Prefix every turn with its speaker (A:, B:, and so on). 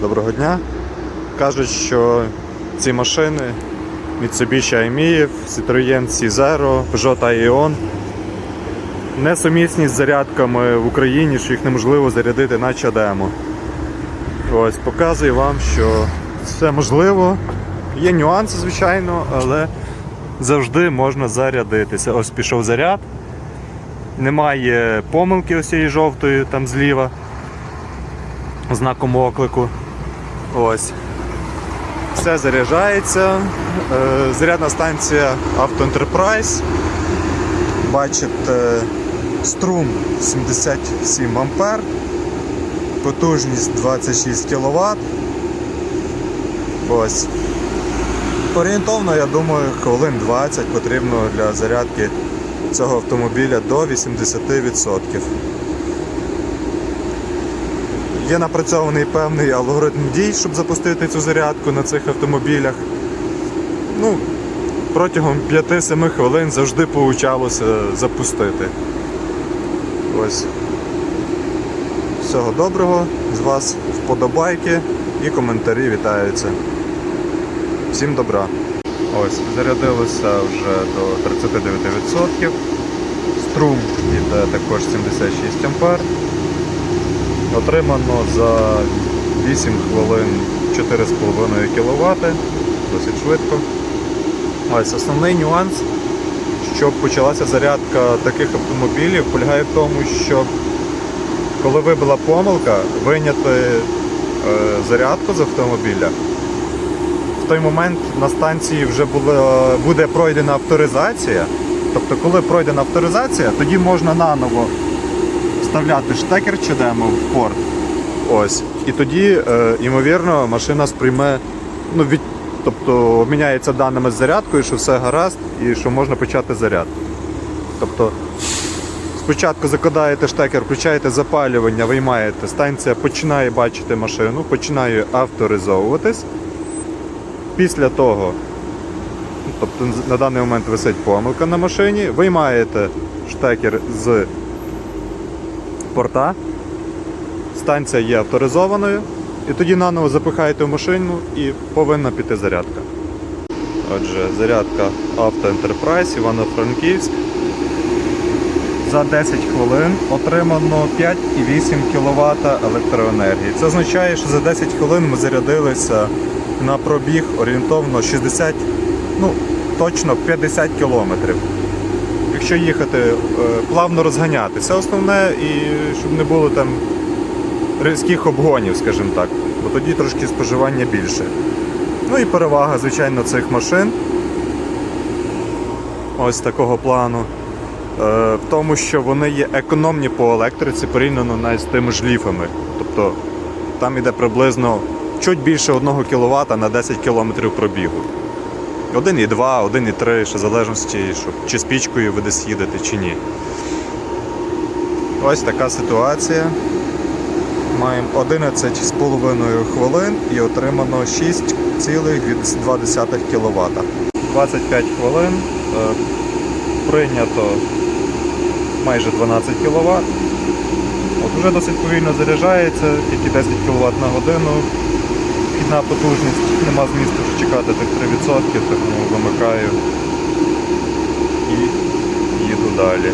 A: Доброго дня. Кажуть, що ці машини Mitsubishi Aimiev, Citroën C0, Peugeot Ion несумісні з зарядками в Україні, що їх неможливо зарядити на чадему. Ось, показую вам, що все можливо. Є нюанси, звичайно, але завжди можна зарядитися. Ось пішов заряд. Немає помилки ось цієї жовтої там зліва знаком оклику. Ось. Все заряджається. Е, Зарядна станція Auto Enterprise. Бачите, струм 77 ампер, потужність 26 кВт. Ось. Орієнтовно, я думаю, хвилин 20 потрібно для зарядки цього автомобіля до 80%. Є напрацьований певний алгоритм дій, щоб запустити цю зарядку на цих автомобілях. Ну, протягом 5-7 хвилин завжди получалося запустити. Ось. Всього доброго, з вас вподобайки і коментарі вітаються. Всім добра. Ось, зарядилося вже до 39%. Струм йде також 76 ампер. Отримано за 8 хвилин 4,5 кВт, досить швидко. Ось основний нюанс, щоб почалася зарядка таких автомобілів, полягає в тому, що коли вибила помилка, виняти е, зарядку з автомобіля. В той момент на станції вже була, буде пройдена авторизація. Тобто, коли пройдена авторизація, тоді можна наново вставляти штекер чи демо в порт. Ось. І тоді, е, ймовірно, машина сприйме, ну, від, тобто обміняється даними з зарядкою, що все гаразд і що можна почати заряд. Тобто спочатку закладаєте штекер, включаєте запалювання, виймаєте, станція починає бачити машину, починає авторизовуватись. Після того, тобто на даний момент висить помилка на машині, виймаєте штекер з порта. Станція є авторизованою. І тоді наново запихаєте в машину і повинна піти зарядка. Отже, зарядка Auto Enterprise Івано-Франківськ. За 10 хвилин отримано 5,8 кВт електроенергії. Це означає, що за 10 хвилин ми зарядилися на пробіг орієнтовно 60, ну точно 50 кілометрів якщо їхати, е, плавно розганятися. Основне, і щоб не було там різких обгонів, скажімо так, бо тоді трошки споживання більше. Ну і перевага, звичайно, цих машин. Ось такого плану. Е, В тому, що вони є економні по електриці порівняно навіть з тими ж ліфами. Тобто там йде приблизно чуть більше 1 кВт на 10 км пробігу. 1,2, 1,3, ще в залежності, що, чи з пічкою ви десь їдете, чи ні. Ось така ситуація. Маємо 11,5 хвилин і отримано 6,2 кВт. 25 хвилин. е, Прийнято майже 12 кВт. От Вже досить повільно заряджається, тільки 10 кВт на годину. Вхідна потужність, нема змісту вже чекати тих 3%, тому вимикаю і їду далі.